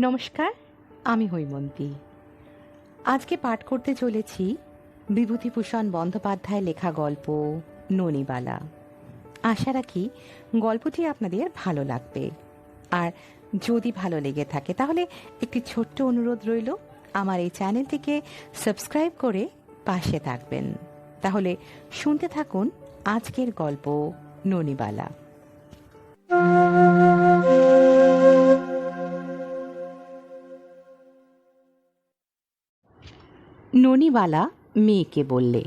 নমস্কার, আমি হৈমন্তী। আজকে পাঠ করতে চলেছি বিভূতিভূষণ বন্দ্যোপাধ্যায় লেখা গল্প, ননিবালা। আশা রাখি গল্পটি আপনাদের ভালো লাগবে। আর যদি ভালো লেগে থাকে, তাহলে একটি ছোট্ট অনুরোধ রইল, আমার এই চ্যানেলটিকে সাবস্ক্রাইব করে পাশে থাকবেন। তাহলে শুনতে থাকুন আজকের গল্প, ননিবালা। ননিবালা মেয়েকে বললে,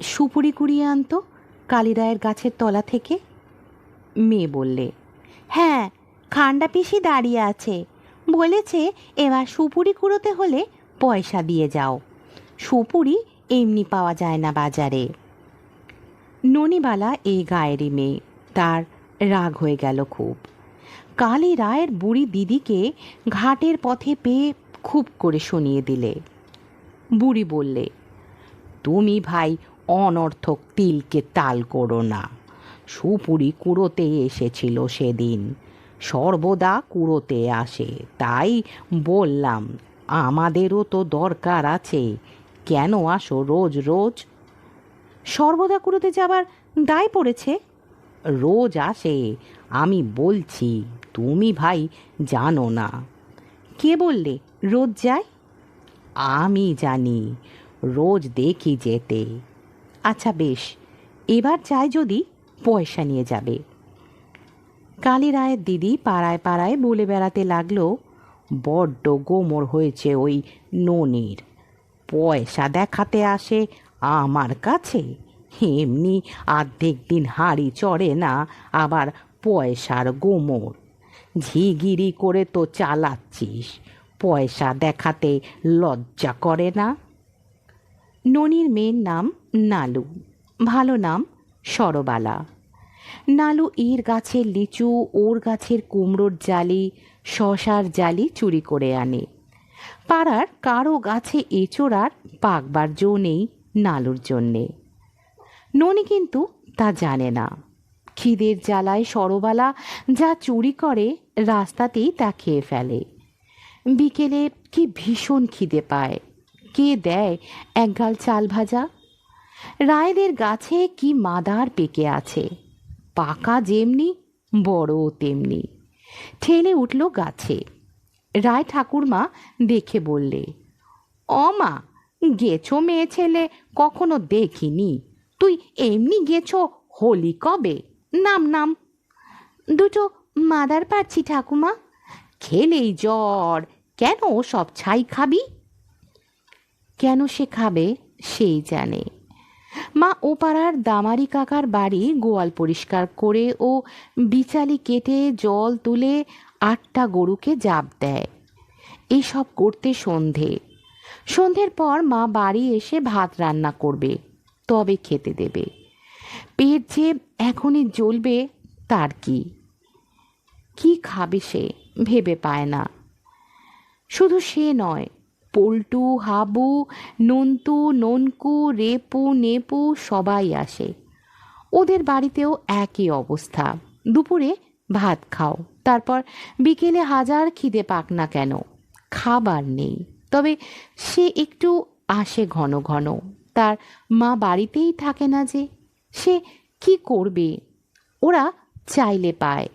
সুপুরি কুড়িয়ে আনতো কালিরায়ের গাছের তলা থেকে। মেয়ে বললে হ্যাঁ খান্ডা পিসি দাঁড়িয়ে আছে। বলেছে, এবার সুপুরি কুড়োতে হলে পয়সা দিয়ে যাও। সুপুরি এমনি পাওয়া যায় না বাজারে। ননিবালা এই গায়েরই মেয়ে, তার রাগ হয়ে গেল খুব। কালী রায়ের বুড়ি দিদিকে ঘাটের পথে পেয়ে খুব করে শুনিয়ে দিলে। বুড়ি বললে, তুমি ভাই অনর্থক তিলকে তাল করো না। সুপুরি কুড়োতে এসেছিল সেদিন। সর্বদা কুড়োতে আসে। তাই বললাম, আমাদেরও তো দরকার আছে। কেন আসো রোজ রোজ? সর্বদা কুড়োতে যাবার দায় পড়েছে? রোজ আসে। আমি বলছি, তুমি ভাই জানো না। কে বললে? রোজ যায়? আমি জানি, রোজ দেখি যেতে। আচ্ছা বেশ, এবার চাই যদি পয়সা নিয়ে যাবে। কালী রায়ের দিদি পাড়ায় পাড়ায় বলে বেড়াতে লাগল, বড্ড গোমর হয়েছে ওই ননির। পয়সা দেখাতে আসে আমার কাছে, এমনি আর্ধেক দিন হাড়ি চড়ে না, আবার পয়সার গোমর। ঝিগিরি করে তো চালাচ্ছিস পয়সা দেখাতে লজ্জা করে না? ননির মেয়ের নাম নালু, ভালো নাম সরবালা। নালু এর গাছের লিচু, ওর গাছের কুমড়োর জালি, শশার জালি চুরি করে আনে। পাড়ার কারও গাছে এচোড়ার পাকবার জো নেই নালুর জন্যে। ননি কিন্তু তা জানে না। খিদের জ্বালায় সরবালা যা চুরি করে রাস্তাতেই তা খেয়ে ফেলে। বিকেলে কি ভীষণ খিদে পায়? কে দেয় একগাল চাল ভাজা? রায়দের গাছে কি মাদার পেকে আছে? পাকা যেমনি বড় তেমনি। ঠেলে উঠল গাছে। রায় ঠাকুরমা দেখে বললে অমা গেছো মেয়ে ছেলে, কখনো দেখিনি। তুই এমনি গেছো হোলি কবে? নাম নাম। দুটো মাদার পাচ্ছি ঠাকুমা খেলেই জ্বর কেন সব ছাই খাবি? কেন সে খাবে, সেই জানে। মা ও পাড়ার দামারি কাকার বাড়ি গোয়াল পরিষ্কার করে ও বিচালি কেটে জল তুলে আটটা গরুকে জাপ দেয়। এসব করতে সন্ধে। সন্ধ্যের পর মা বাড়ি এসে ভাত রান্না করবে, তবে খেতে দেবে। পেট যে এখনই জ্বলবে, তার কি? কি খাবে সে, ভেবে পায় না। শুধু সে নয়, পল্টু, হাবু, নন্তু, ননকু, রেপু, নেপু সবাই আসে। ওদের বাড়িতেও একই অবস্থা। দুপুরে ভাত খাও, তারপর বিকেলে হাজার খিদে পাক না কেন, খাবার নেই। তবে সে একটু আসে ঘন ঘন। তার মা বাড়িতেই থাকে না যে, সে কি করবে? ওরা চাইলে পায়।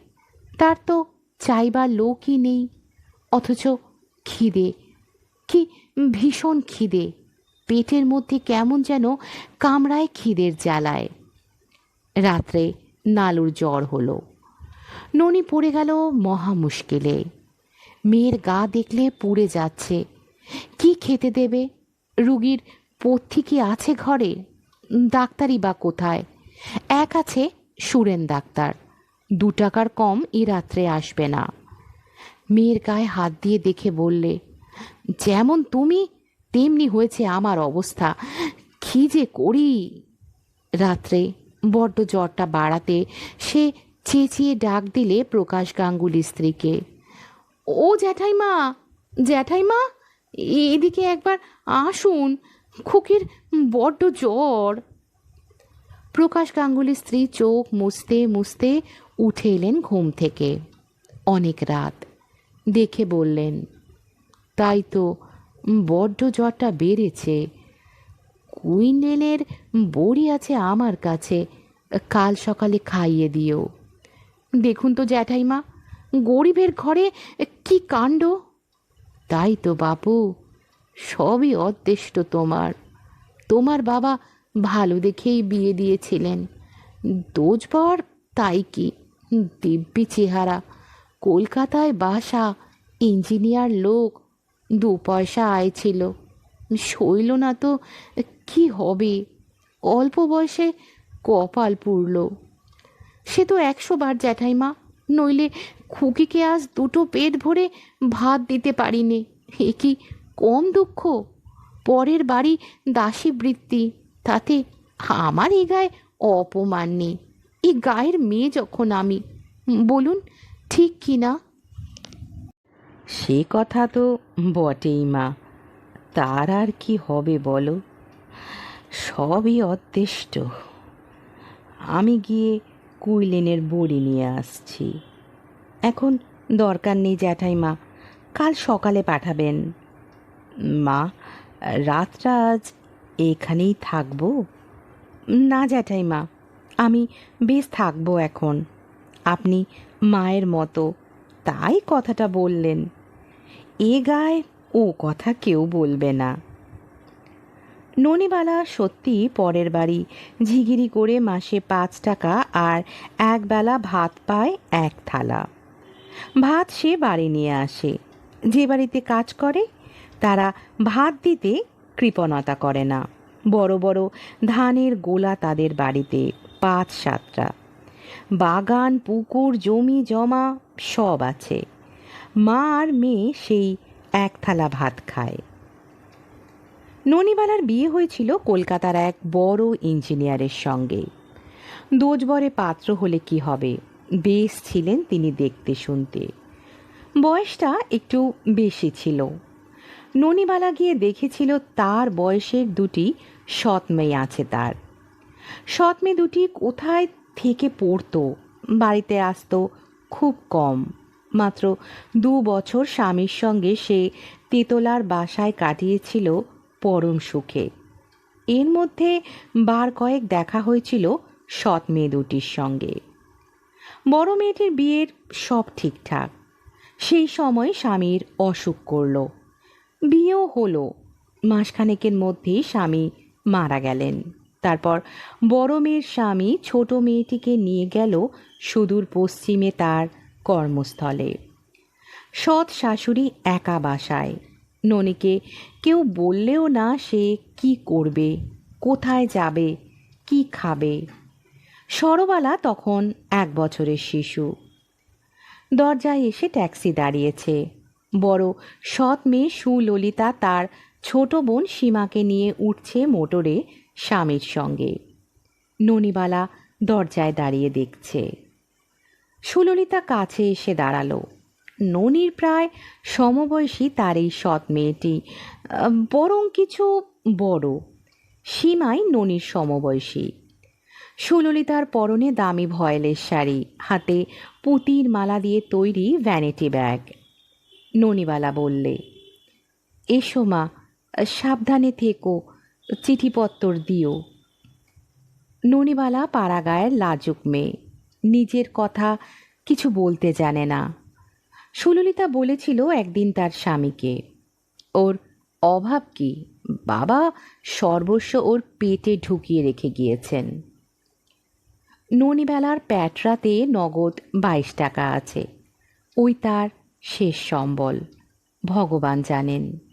তার তো চাইবার লোকই নেই। অথচ খিদে। কি ভীষণ খিদে। পেটের মধ্যে কেমন যেন কামড়ায় খিদের জ্বালায়। রাত্রে নালুর জ্বর হলো। ননি পড়ে গেল মহা মুশকিলে। মেয়ের গা দেখলে পুড়ে যাচ্ছে। কি খেতে দেবে? রুগীর পথ্যি কি আছে ঘরে? ডাক্তারই বা কোথায়? এক আছে সুরেন ডাক্তার। দু টাকার কম এ রাত্রে আসবে না। মেয়ের গায়ে হাত দিয়ে দেখে বললে, যেমন তুমি, তেমনি হয়েছে আমার অবস্থা। কি যে করি? রাত্রে বড্ড জ্বরটা বাড়াতে সে চেঁচিয়ে ডাক দিলে প্রকাশ গাঙ্গুলি স্ত্রীকে, ও জ্যাঠাইমা জ্যাঠাইমা, এদিকে একবার আসুন, খুকির বড্ড জ্বর। প্রকাশ গাঙ্গুলির স্ত্রী চোখ মুছতে মুছতে উঠে এলেন ঘুম থেকে। অনেক রাত। দেখে বললেন, তাই তো বড্ড জ্বরটা বেড়েছে। কুইন্ডেলের বড়ি আছে আমার কাছে, কাল সকালে খাইয়ে দিও। দেখুন তো জ্যাঠাইমা, গরিবের ঘরে কি কাণ্ড? তাই তো বাপু, সবই অদৃষ্ট তোমার। তোমার বাবা ভালো দেখেই বিয়ে দিয়েছিলেন। দোজবর তাই কি, দিব্যি চেহারা। কলকাতায় বাসা, ইঞ্জিনিয়ার লোক, দু পয়সা আয় ছিল। সইল না তো কি হবে? অল্প বয়সে কপাল পুড়ল। সে তো একশো বার জ্যাঠাইমা, নইলে খুকিকে আজ দুটো পেট ভরে ভাত দিতে পারিনি, এ কি কম দুঃখ? পরের বাড়ি দাসী বৃত্তি, তাতে আমার এ গায়ে অপমান নেই। এই গায়ের মেয়ে যখন আমি, বলুন ঠিক কি না? সে কথা তো বটেই, মা। তার আর কি হবে বলো? সবই অদৃষ্ট। আমি গিয়ে কুইলেনের বড়ি নিয়ে আসছি। এখন দরকার নেই জ্যাঠাইমা, কাল সকালে পাঠাবেন। মা, রাতটা আজ এখানেই থাকব? না জ্যাঠাইমা, আমি বেশ থাকব এখন। আপনি মায়ের মতো। তাই কথাটা বললেন। এ গায়ে ও কথা কেউ বলবে না। ননিবালা সত্যি পরের বাড়ি ঝিগিরি করে মাসে পাঁচ টাকা আর একবেলা ভাত পায় এক থালা। ভাত সে বাড়ি নিয়ে আসে। যে বাড়িতে কাজ করে, তারা ভাত দিতে কৃপণতা করে না। বড় বড় ধানের গোলা তাদের বাড়িতে পাঁচ সাতটা। বাগান, পুকুর, জমি, জমা সব আছে। মা আর মেয়ে সেই এক থালা ভাত খায়। ননিবালার বিয়ে হয়েছিল কলকাতার এক বড় ইঞ্জিনিয়ারের সঙ্গে। দোজবরে পাত্র হলে কি হবে? বেশ ছিলেন তিনি দেখতে শুনতে। বয়সটা একটু বেশি ছিল। ননিবালা গিয়ে দেখেছিল তার বয়সের দুটি সৎ মেয়ে আছে তার। সৎ মেয়ে দুটি কোথায় থেকে পড়তো, বাড়িতে আসতো খুব কম। মাত্র দু বছর স্বামীর সঙ্গে সে তেতলার বাসায় কাটিয়েছিল পরম সুখে। এর মধ্যে বার কয়েক দেখা হয়েছিল সৎ মেয়ে দুটির সঙ্গে। বড় মেয়েটির বিয়ের সব ঠিকঠাক। সেই সময় স্বামীর অসুখ করল। বিয়েও হলো। মাসখানেকের মধ্যেই স্বামী মারা গেলেন। তারপর বড় মেয়ের স্বামী ছোট মেয়েটিকে নিয়ে গেল সুদূর পশ্চিমে তার কর্মস্থলে। সৎ শাশুড়ি একা বাসায়। ননিকে কেউ বললেও না সে কি করবে, কোথায় যাবে, কি খাবে। সরবালা তখন এক বছরের শিশু। দরজায় এসে ট্যাক্সি দাঁড়িয়েছে। বড় সৎ মেয়ে সুললিতা তার ছোট বোন সীমাকে নিয়ে উঠছে মোটরে স্বামীর সঙ্গে। ননিবালা দরজায় দাঁড়িয়ে দেখছে। সুললিতা কাছে এসে দাঁড়াল। ননির প্রায় সমবয়সী তার এই সৎ মেয়েটি বরং কিছু বড়। সীমাই ননির সমবয়সী। সুললিতার পরনে দামি ভয়েলের শাড়ি, হাতে পুতির মালা দিয়ে তৈরি ভ্যানিটি ব্যাগ ননিবালা বললে, এসো মা, সাবধানে থেকো চিঠিপত্তর দিও। ননিবালা পাড়াগায়ের লাজুক মেয়ে। নিজের কথা কিছু বলতে জানে না। সুললিতা বলেছিল একদিন তার স্বামীকে। ওর অভাব কি? বাবা সর্বস্ব ওর পেটে ঢুকিয়ে রেখে গিয়েছেন। ননিবেলার প্যাটরাতে নগদ বাইশ টাকা আছে। ওই তার শেষ সম্বল, ভগবান জানেন।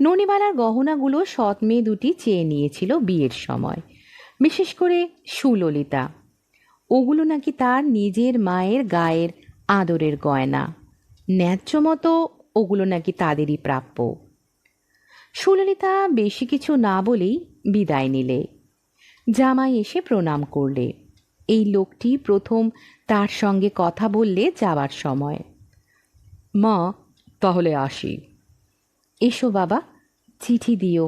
ননিবালার গহনাগুলো সৎ মেয়ে দুটি চেয়ে নিয়েছিল বিয়ের সময়, বিশেষ করে সুললিতা। ওগুলো নাকি তার নিজের মায়ের গায়ের আদরের গয়না। ন্যায্য মতো ওগুলো নাকি তাদেরই প্রাপ্য। সুললিতা বেশি কিছু না বলেই বিদায় নিলে। জামাই এসে প্রণাম করলে। এই লোকটি প্রথম তার সঙ্গে কথা বললে যাবার সময়। মা, তাহলে আসি। এসো বাবা, চিঠি দিও।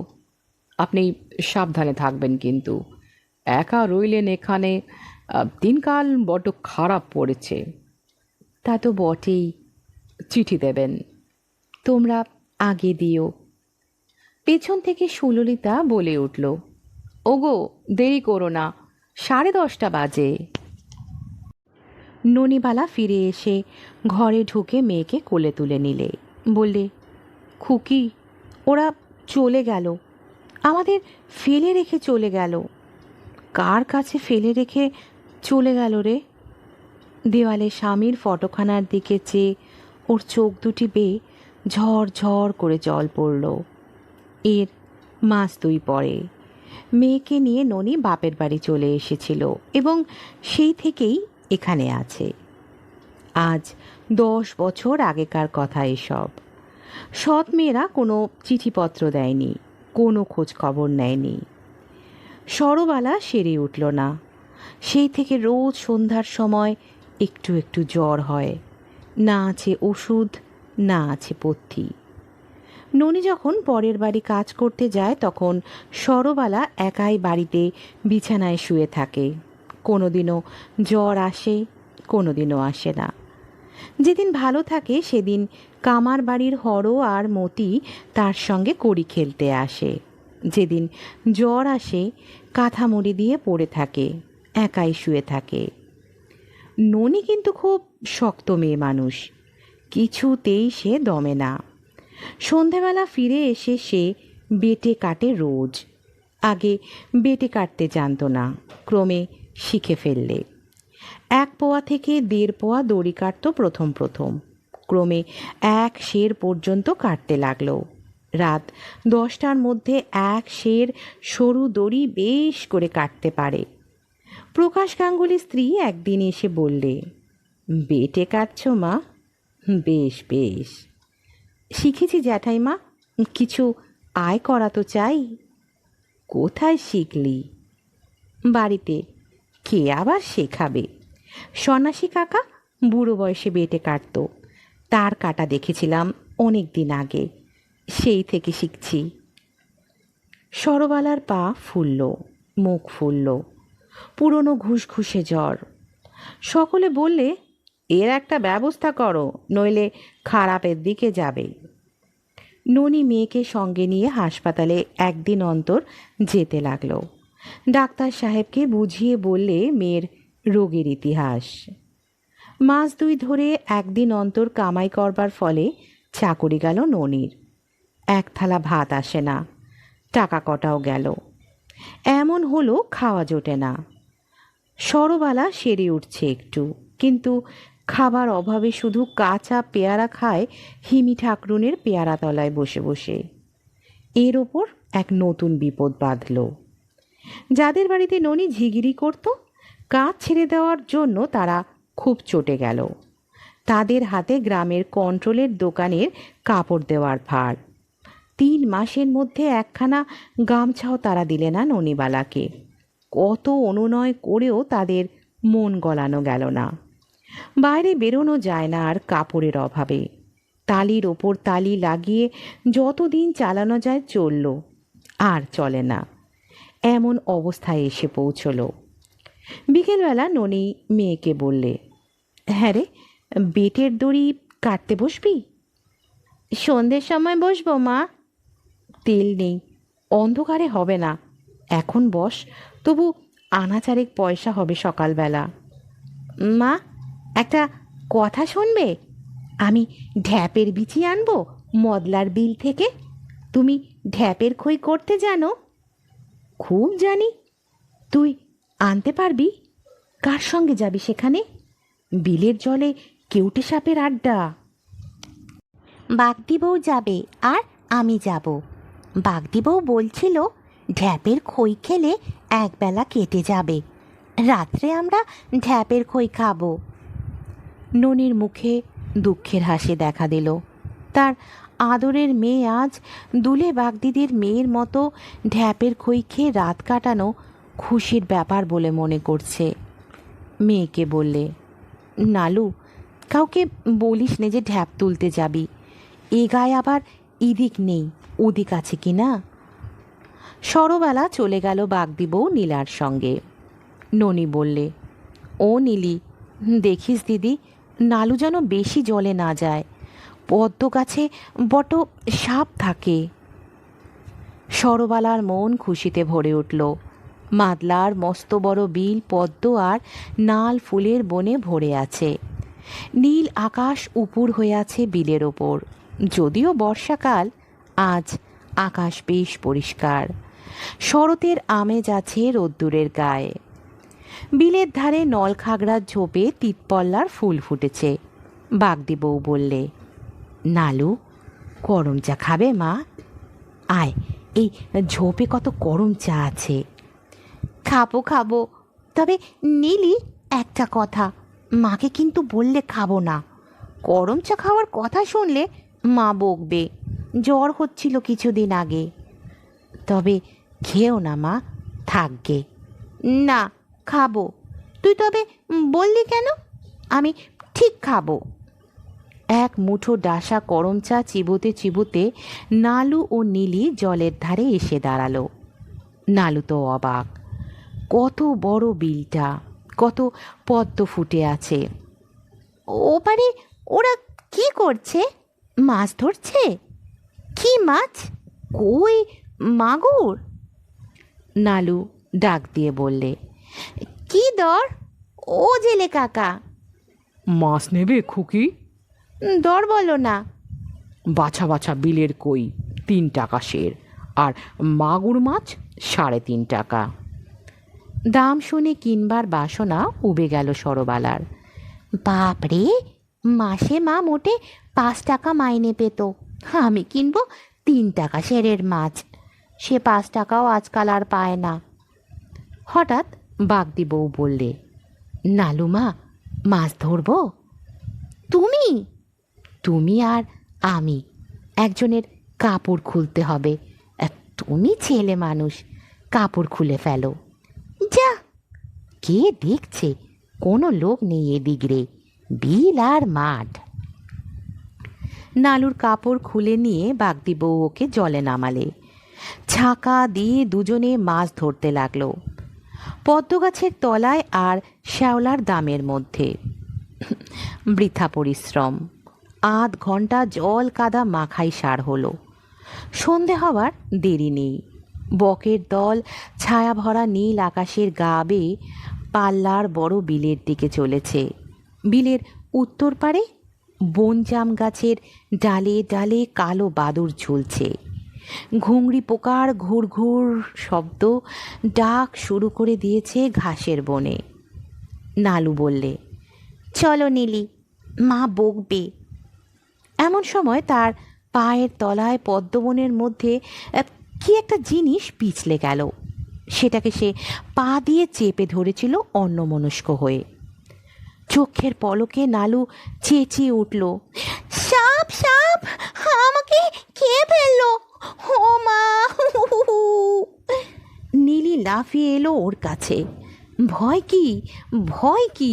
আপনি সাবধানে থাকবেন কিন্তু। একা রইলেন এখানে দিনকাল বড্ড খারাপ পড়েছে। তা তো বটেই, চিঠি দেবেন। তোমরা আগে দিও। পেছন থেকে সুললিতা বলে উঠল, ওগো, দেরি করো না, সাড়ে দশটা বাজে। ননিবালা ফিরে এসে ঘরে ঢুকে মেয়েকে কোলে তুলে নিলে। বললে খুকি, ওরা চলে গেল। আমাদের ফেলে রেখে চলে গেল। কার কাছে ফেলে রেখে চলে গেল রে? দেওয়ালে স্বামীর ফটোখানার দিকে চেয়ে ওর চোখ দুটি বেয়ে ঝড় ঝড় করে জল পড়ল। এর মাস দুই পরে মেয়েকে নিয়ে ননি বাপের বাড়ি চলে এসেছিল এবং সেই থেকেই এখানে আছে। আজ দশ বছর আগেকার কথা এসব। সৎ মেয়েরা কোনো চিঠিপত্র দেয়নি, কোনো খোঁজ খবর নেয়নি। সরবালা সেরে উঠল না। সেই থেকে রোজ সন্ধ্যার সময় একটু একটু জ্বর হয়। না আছে ওষুধ, না আছে পথ্যি। ননি যখন পরের বাড়ি কাজ করতে যায়, তখন সরবালা একাই বাড়িতে বিছানায় শুয়ে থাকে। কোনোদিনও জ্বর আসে, কোনোদিনও আসে না। যেদিন ভালো থাকে, সেদিন কামার বাড়ির হরো আর মতি তার সঙ্গে কড়ি খেলতে আসে। যেদিন জ্বর আসে কাঁথা মুড়ি দিয়ে পড়ে থাকে, একাই শুয়ে থাকে। ননি কিন্তু খুব শক্ত মেয়ে মানুষ, কিছুতেই সে দমে না। সন্ধেবেলা ফিরে এসে সে বেটে কাটে রোজ। আগে বেটে কাটতে জানতো না, ক্রমে শিখে ফেললে। এক পোয়া থেকে দেড় পোয়া দড়ি কাটতো প্রথম প্রথম। ক্রমে এক শের পর্যন্ত কাটতে লাগল। রাত দশটার মধ্যে এক শের সরু দড়ি বেশ করে কাটতে পারে। প্রকাশ গাঙ্গুলির স্ত্রী একদিন এসে বললে, বেটে কাটছ মা? বেশ বেশ। শিখেছি জ্যাঠাইমা, কিছু আয় করা তো চাই। কোথায় শিখলি? বাড়িতে। কে আবার শেখাবে? সন্ন্যাসী কাকা, বুড়ো বয়সে বেটে কাটত। তার কাটা দেখেছিলাম অনেক দিন আগে। সেই থেকে শিখছি। সরবালার পা ফুলল, মুখ ফুলল, পুরনো ঘুষঘুষে জ্বর। সকলে বললে, এর একটা ব্যবস্থা করো, নইলে খারাপের দিকে যাবে। ননি মেয়েকে সঙ্গে নিয়ে হাসপাতালে একদিন অন্তর যেতে লাগল। ডাক্তার সাহেবকে বুঝিয়ে বললে, মেয়ের রোগের ইতিহাস। মাস দুই ধরে একদিন অন্তর কামাই করবার ফলে চাকরি গেল ননির। এক থালা ভাত আসে না, টাকা কটাও গেল। এমন হলো খাওয়া জোটে না। সরবালা সেরে উঠছে একটু, কিন্তু খাবার অভাবে শুধু কাঁচা পেয়ারা খায় হিমি ঠাকরুনের পেয়ারা তলায় বসে বসে। এর ওপর এক নতুন বিপদ বাঁধল। যাদের বাড়িতে ননি ঝিগিরি করত, কাজ ছেড়ে দেওয়ার জন্য তারা খুব চটে গেল। তাদের হাতে গ্রামের কন্ট্রোলের দোকানের কাপড় দেওয়ার ভার। তিন মাসের মধ্যে একখানা গামছাও তারা দিলে না ননিবালাকে। কত অনুনয় করেও তাদের মন গলানো গেল না। বাইরে বেরোনো যায় না আর কাপড়ের অভাবে। তালির ওপর তালি লাগিয়ে যতদিন চালানো যায় চলল, আর চলে না। এমন অবস্থায় এসে পৌঁছলো। বিকেলবেলা ননি মেয়েকে বললে হ্যাঁ রে, বেটের দড়ি কাটতে বসবি? সন্ধ্যের সময় বসবো, মা। তেল নেই, অন্ধকারে হবে না। এখন বস, তবু আনাচারেক পয়সা হবে সকালবেলা। মা, একটা কথা শুনবে? আমি ঢ্যাপের বিচি আনব মদলার বিল থেকে? তুমি ঢ্যাপের খই করতে জানো? খুব জানি। তুই আনতে পারবি? কার সঙ্গে যাবি সেখানে? বিলের জলে কেউটে সাপের আড্ডা। বাগদি বউ যাবে আর আমি যাব। বাগদি বউ বলছিল, ঢ্যাপের খই খেলে একবেলা কেটে যাবে। রাত্রে আমরা ঢ্যাপের খই খাব। ননির মুখে দুঃখের হাসি দেখা দিল। তার আদরের মেয়ে আজ দুলে বাগদিদির মেয়ের মতো ঢ্যাপের খই খেয়ে রাত কাটানো খুশির ব্যাপার বলে মনে করছে। মেয়েকে বললে নালু, কাউকে বলিস নে যে ঢ্যাপ তুলতে যাবি। এ গায়ে আবার ইদিক নেই, ওদিক আছে কি না? সরবেলা চলে গেল বাগদি বউ নীলার সঙ্গে। ননি বললে, ও নীলি, দেখিস দিদি, নালু যেন বেশি জলে না যায়। পদ্ম গাছে বট সাপ থাকে। সরবালার মন খুশিতে ভরে উঠল। মাদলার মস্ত বড় বিল, পদ্ম আর নাল ফুলের বনে ভরে আছে। নীল আকাশ উপুর হয়ে আছে বিলের ওপর। যদিও বর্ষাকাল, আজ আকাশ বেশ পরিষ্কার। শরতের আমেজ আছে রোদ্দুরের গায়ে। বিলের ধারে নলখাগড়ার ঝোপে তিতপল্লার ফুল ফুটেছে। বাগদি বউ বললে, নালু, গরম চা খাবে মা? আয়, এই ঝোপে কত গরম চা আছে। খাব খাব। তবে নীলি একটা কথা, মাকে কিন্তু বললে খাব না। গরম চা খাওয়ার কথা শুনলে মা বকবে, জ্বর হচ্ছিল কিছুদিন আগে। তবে খেও না মা, থাকবে। না, খাব। তুই তবে বললি কেন? আমি ঠিক খাব। এক মুঠো ডাসা করম চা চিবোতে চিবোতে নালু ও নীলি জলের ধারে এসে দাঁড়াল। নালু তো অবাক। কত বড় বিলটা কত পদ্ম ফুটে আছে। ওপারে ওরা কি করছে? মাছ ধরছে? কি মাছ? কই মাগুর? নালু ডাক দিয়ে বললে কি দর? ও জেলে কাকা। মাছ নেবে খুকি? দর বলো না। বাছা বাছা বিলের কই? তিন টাকা সের আর মাগুর মাছ সাড়ে তিন টাকা। দাম শুনে কিনবার বাসনা উবে গেল সরবালার। বাপরে মাসে মা মোটে পাঁচ টাকা মাইনে পেত। আমি কিনবো তিন টাকা সেরের মাছ। সে পাঁচ টাকাও আজকাল আর পায় না। হঠাৎ বাগদি বউ বললে নালুমা মাছ ধরবো? তুমি? তুমি আর আমি। একজনের কাপড় খুলতে হবে। তুমি ছেলে মানুষ, কাপড় খুলে ফেলো। কে দেখছে, কোনো লোক নেই এদিক রে, বিল আর মাঠ। নালুর কাপড় খুলে নিয়ে বাগদি বউ ওকে জলে নামালে। ছাকা দিয়ে দুজনে মাছ ধরতে লাগল। পদ্ম গাছের তলায় আর শ্যাওলার দামের মধ্যে। বৃথা পরিশ্রম। আধ ঘণ্টা জল কাদা মাখাই সার হলো। সন্ধে হওয়ার দেরি নেই। বকের দল ছায়া ভরা নীল আকাশের গা বেয়ে পাল্লার বড় বিলের দিকে চলেছে। বিলের উত্তর পারে বনজাম গাছের ডালে ডালে কালো বাদুর ঝুলছে। ঘুংড়ি পোকার ঘুরঘুর শব্দ ডাক শুরু করে দিয়েছে ঘাসের বনে। নালু বললে, চলো নীলি, মা বকবে। এমন সময় তার পায়ের তলায় পদ্মবনের মধ্যে কি একটা জিনিস পিছলে গেল। সেটাকে সে পা দিয়ে চেপে ধরেছিল অন্যমনস্ক হয়ে। চোখের পলকে নালু চেঁচিয়ে উঠল, সাপ সাপ, আমাকে খেয়ে ফেলল? নীলি লাফিয়ে এলো ওর কাছে, ভয় কি ভয় কি,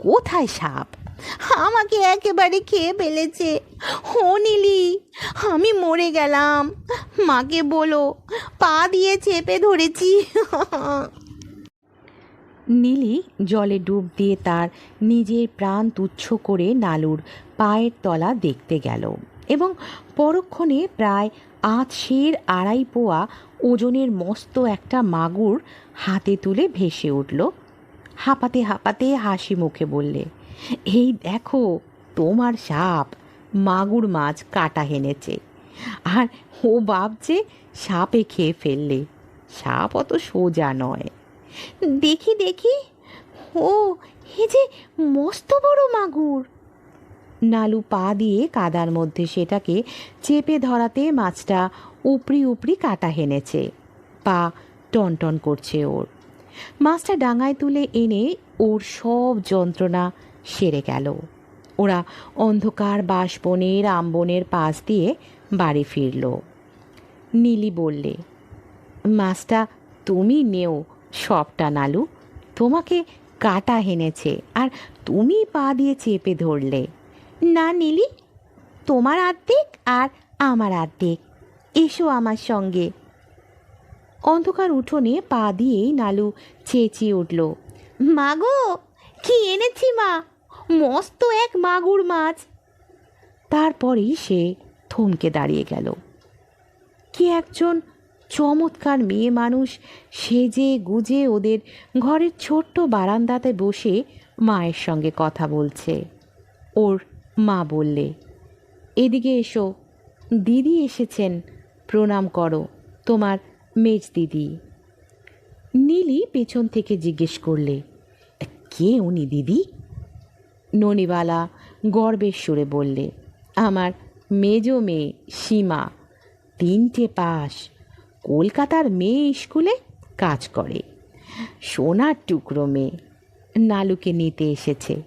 কোথায় সাপ? আমাকে একেবারে খেয়ে ফেলেছে। ও নীলি, আমি মরে গেলাম। মাকে বলো, পা দিয়ে চেপে ধরেছি। নীলি জলে ডুব দিয়ে তার নিজের প্রাণ তুচ্ছ করে নালুর পায়ের তলা দেখতে গেল এবং পরক্ষণে প্রায় আধ আড়াই পোয়া ওজনের মস্ত একটা মাগুর হাতে তুলে ভেসে উঠল। হাঁপাতে হাঁপাতে হাসি মুখে বললে এই দেখো, তোমার সাপ মাগুর মাছ কাটা হেনেছে আর ও ভাবছে সাপে খেয়ে ফেললে। সাপ অত সোজা নয়। দেখি দেখি। ও, এ যে মস্ত বড় মাগুর। নালু পা দিয়ে কাদার মধ্যে সেটাকে চেপে ধরাতে মাছটা উপরি উপরি কাটা হেনেছে পা টনটন করছে ওর। মাছটা ডাঙায় তুলে এনে ওর সব যন্ত্রণা সেরে গেল। ওরা অন্ধকার বাঁশবনের আমবনের পাশ দিয়ে বাড়ি ফিরল। নীলি বললে মাছটা তুমি নেও সবটা নালু। তোমাকে কাটা হেনেছে আর তুমি পা দিয়ে চেপে ধরলে। না নীলি, তোমার আর্ধেক আর আমার আর্ধেক। এসো আমার সঙ্গে। অন্ধকার উঠোনে পা দিয়েই নালু চেঁচিয়ে উঠল মাগো কি এনেছি মা? মস্ত এক মাগুর মাছ। তারপরেই সে থমকে দাঁড়িয়ে গেল। কি একজন চমৎকার মেয়ে মানুষ সেজে গুজে ওদের ঘরের ছোট্ট বারান্দাতে বসে মায়ের সঙ্গে কথা বলছে। ওর মা বললে, এদিকে এসো, দিদি এসেছেন, প্রণাম করো, তোমার মেজ দিদি। নীলি পেছন থেকে জিজ্ঞেস করলে, কে উনি দিদি? ননিবালা গর্বের সুরে বললে, আমার মেজো মেয়ে সীমা তিনটে পাস কলকাতার মেয়ে স্কুলে কাজ করে। সোনার টুকরো মেয়ে নালুকে নিতে এসেছে।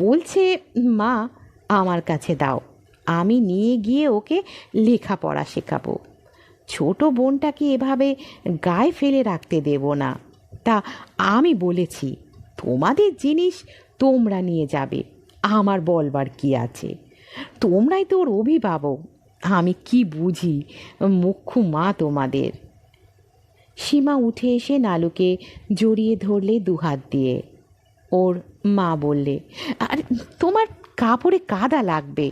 বলছে, মা, আমার কাছে দাও, আমি নিয়ে গিয়ে ওকে লেখাপড়া শেখাবো। ছোট বোনটাকে এভাবে গায়ে ফেলে রাখতে দেব না। তা আমি বলেছি, তোমাদের জিনিস তোমরা নিয়ে যাবে। আমার বলবার কি আছে? তোমরাই তো ওর অভিভাবক। আমি কি বুঝি? মুখ্য মা তোমাদের। সীমা উঠে এসে নালুকে জড়িয়ে ধরলে দুহাত দিয়ে। ওর মা বললে, আর, তোমার কাপড়ে কাদা লাগবে।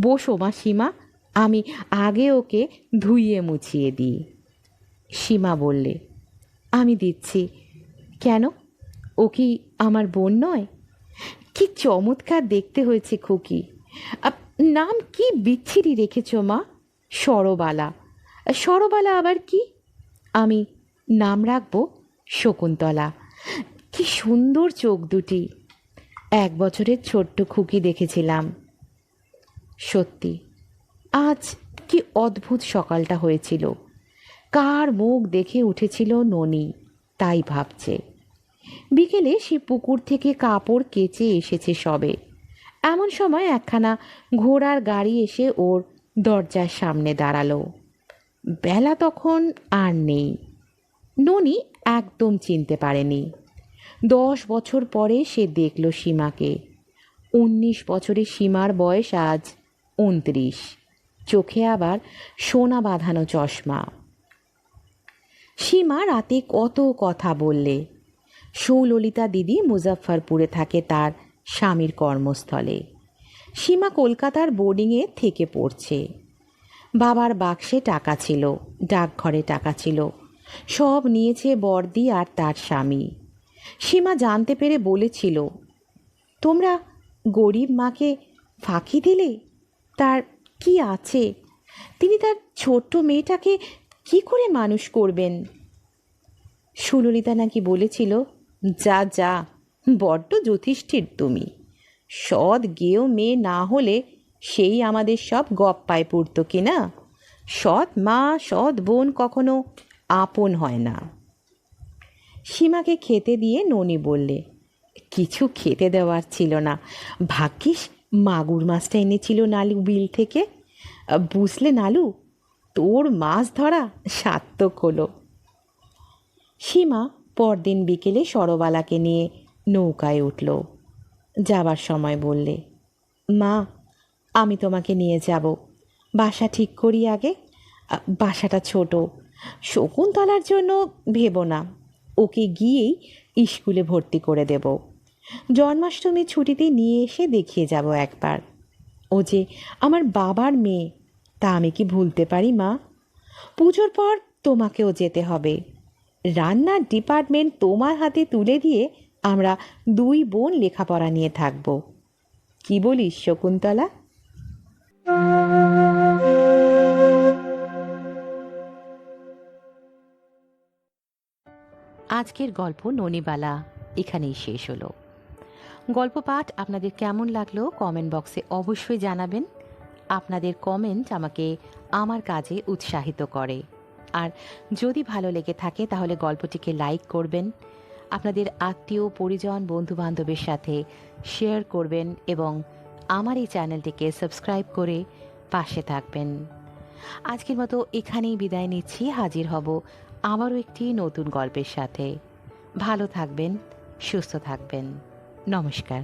বসো মা সীমা, আমি আগে ওকে ধুইয়ে মুছিয়ে দিই। সীমা বললে, আমি দিচ্ছি। কেন? ও কি আমার বোন নয়? কি চমৎকার দেখতে হয়েছে খুকি। নাম কি বিচ্ছিরি রেখেছ মা? সরবালা। সরবালা আবার কি? আমি নাম রাখব শকুন্তলা। কি সুন্দর চোখ দুটি। এক বছরের ছোট্ট খুকি দেখেছিলাম। সত্যি, আজ কি অদ্ভুত সকালটা হয়েছিল। কার মুখ দেখে উঠেছিল ননি, তাই ভাবছে। বিকেলে সে পুকুর থেকে কাপড় কেচে এসেছে সবে। এমন সময় একখানা ঘোড়ার গাড়ি এসে ওর দরজার সামনে দাঁড়াল। বেলা তখন আর নেই। ননি একদম চিনতে পারেনি। দশ বছর পরে সে দেখল সীমাকে। উনিশ বছরে সীমার বয়স আজ উনত্রিশ। চোখে আবার সোনা বাঁধানো চশমা। সীমা রাতে কত কথা বললে। সুললিতা দিদি মুজাফফরপুরে থাকে তার স্বামীর কর্মস্থলে। সীমা কলকাতার বোর্ডিংয়ে থেকে পড়ছে। বাবার বাক্সে টাকা ছিল, ডাকঘরে টাকা ছিল। সব নিয়েছে বর্দি আর তার স্বামী। সীমা জানতে পেরে বলেছিল, তোমরা গরিব মাকে ফাঁকি দিলে? তার কি আছে? তিনি তার ছোট্ট মেয়েটাকে কি করে মানুষ করবেন? সুললিতা নাকি বলেছিল যা যা, বড্ড যথেষ্ঠির তুমি। সৎ গেও মেয়ে না হলে সেই আমাদের সব গপ্পায় পড়তো কি না? সৎ মা, সৎ বোন কখনো আপন হয় না। সীমাকে খেতে দিয়ে ননি বললে, কিছু খেতে দেওয়ার ছিল না। ভাগ্যিস মাগুর মাছটা এনেছিল নালু বিল থেকে। বুঝলে নালু, তোর মাছ ধরা সার্থক হলো। সীমা পরদিন বিকেলে সরবালাকে নিয়ে নৌকায় উঠল। যাবার সময় বললে, মা, আমি তোমাকে নিয়ে যাব। বাসা ঠিক করি আগে। বাসাটা ছোট। শকুন্তলার জন্য ভেবো না। ওকে গিয়েই স্কুলে ভর্তি করে দেব। জন্মাষ্টমীর ছুটিতে নিয়ে এসে দেখিয়ে যাব একবার। ও যে আমার বাবার মেয়ে, তা আমি কি ভুলতে পারি, মা? পুজোর পর তোমাকেও যেতে হবে। রান্নার ডিপার্টমেন্ট তোমার হাতে তুলে দিয়ে আমরা দুই বোন লেখাপড়া নিয়ে থাকব। কি বলিস শকুন্তলা? আজকের গল্প ননিবালা। এখানেই শেষ হলো। গল্প পাঠ আপনাদের কেমন লাগল কমেন্ট বক্সে অবশ্যই জানাবেন। আপনাদের কমেন্ট আমাকে আমার কাজে উৎসাহিত করে। আর যদি ভালো লেগে থাকে, তাহলে গল্পটিকে লাইক করবেন, আপনাদের আত্মীয়, পরিজন বন্ধু বান্ধবের সাথে শেয়ার করবেন এবং আমার এই চ্যানেলটিকে সাবস্ক্রাইব করে পাশে থাকবেন। আজকের মতো এখানেই বিদায় নিচ্ছি, হাজির হব আবারও একটি নতুন গল্পের সাথে। ভালো থাকবেন, সুস্থ থাকবেন। নমস্কার।